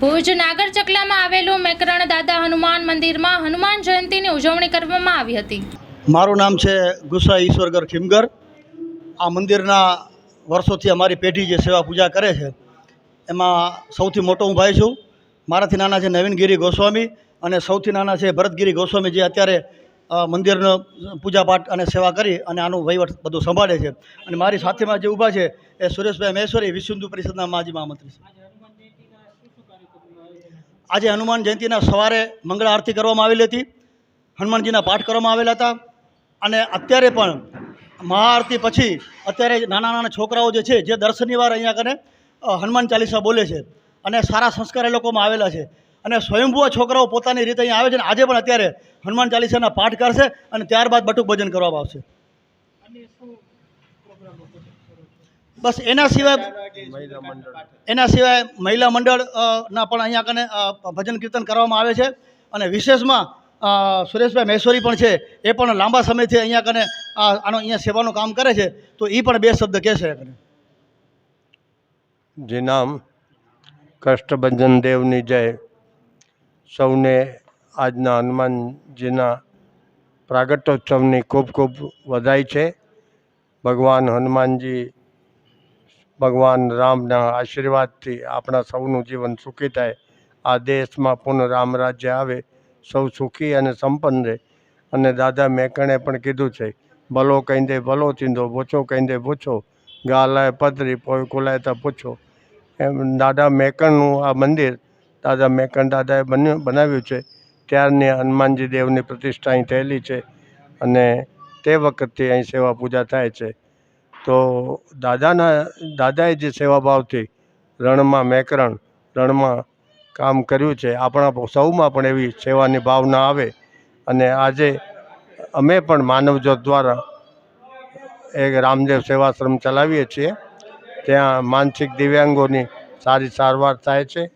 ભુજ નાગર ચકલામાં આવેલું મેકરણ દાદા હનુમાન મંદિરમાં હનુમાન જયંતીની ઉજવણી કરવામાં આવી હતી. મારું નામ છે ગુસા ઈશ્વરગર ખીમગર. આ મંદિરના વર્ષોથી અમારી પેઢી જે સેવા પૂજા કરે છે, એમાં સૌથી મોટો હું ભાઈ છું. મારાથી નાના છે નવીનગીરી ગોસ્વામી અને સૌથી નાના છે ભરતગીરી ગોસ્વામી જે અત્યારે મંદિરનો પૂજાપાઠ અને સેવા કરી અને આનું વહીવટ બધું સંભાળે છે. અને મારી સાથેમાં જે ઊભા છે એ સુરેશભાઈ મહેશ્વરી વિશ્વ હિન્દુ પરિષદના માજી મહામંત્રી છે. આજે હનુમાન જયંતિના સવારે મંગળ આરતી કરવામાં આવેલી હતી. હનુમાનજીના પાઠ કરવામાં આવેલા હતા. અને અત્યારે પણ મહાઆરતી પછી અત્યારે નાના નાના છોકરાઓ જે છે, જે દર વાર અહીંયા કને હનુમાન ચાલીસા બોલે છે અને સારા સંસ્કાર એ લોકોમાં આવેલા છે. અને સ્વયંભૂ છોકરાઓ પોતાની રીતે અહીંયા આવે છે અને આજે પણ અત્યારે હનુમાન ચાલીસાના પાઠ કરશે અને ત્યારબાદ બટુક ભજન કરવામાં આવશે. બસ એના સિવાય એના સિવાય મહિલા મંડળ ના પણ અહીંયા કને ભજન કીર્તન કરવામાં આવે છે. અને વિશેષમાં સુરેશભાઈ મહેશ્વરી પણ છે. એ પણ લાંબા સમયથી અહીંયા કને આનો અહીંયા સેવાનું કામ કરે છે. તો એ પણ બે શબ્દ કહેશે જે નામ કષ્ટભંજન દેવની જય. સૌને આજના હનુમાનજીના પ્રાગટ્યોત્સવની ખૂબ ખૂબ વધાઈ છે. ભગવાન હનુમાનજી ભગવાન રામના આશીર્વાદથી આપણા સૌનું જીવન સુખી થાય, આ દેશમાં પુનઃ રામ રાજ્ય આવે, સૌ સુખી અને સંપન્ન રહે. અને દાદા મેકણે પણ કીધું છે, ભલો કહી દે ભલો થીંદો ભૂચો કહી દે પૂછો ગાલાય પદરી પોય કુલાય તો પૂછો. એમ દાદા, મેકણનું આ મંદિર, દાદા, મેકણ દાદાએ બન્યું, બનાવ્યું છે, ત્યારની હનુમાનજી દેવની પ્રતિષ્ઠા અહીં થયેલી છે. અને તે વખતથી અહીં સેવા પૂજા થાય છે. તો દાદાના, દાદાએ જે સેવાભાવથી રણમાં મેકરણ, રણમાં કામ કર્યું છે, આપણા સૌમાં પણ એવી સેવાની ભાવના આવે. અને આજે અમે પણ માનવજોત દ્વારા એક રામદેવ સેવાશ્રમ ચલાવીએ છીએ. ત્યાં માનસિક દિવ્યાંગોની સારી સારવાર થાય છે.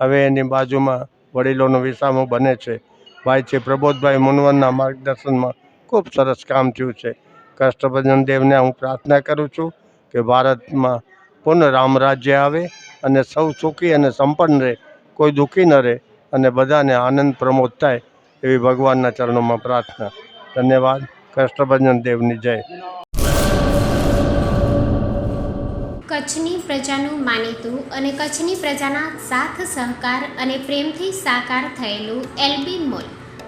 હવે એની બાજુમાં વડીલોનો વિસામો બને છે. ભાઈ છે પ્રબોધભાઈ મુનવરના માર્ગદર્શનમાં ખૂબ સરસ કામ થયું છે. કષ્ટભંજન દેવને હું પ્રાર્થના કરું છું કે ભારતમાં પુનઃ રામ રાજ્ય આવે અને સૌ સુખી અને સંપન્ન રહે, કોઈ દુઃખી ન રહે અને બધાને આનંદ પ્રમોદ થાય એવી ભગવાનના ચરણોમાં પ્રાર્થના. ધન્યવાદ. કષ્ટભંજન દેવની જય. કચ્છની પ્રજાનું માનીતું અને કચ્છની પ્રજાના સાથ સહકાર અને પ્રેમથી સાકાર થયેલું એલબી મોલ.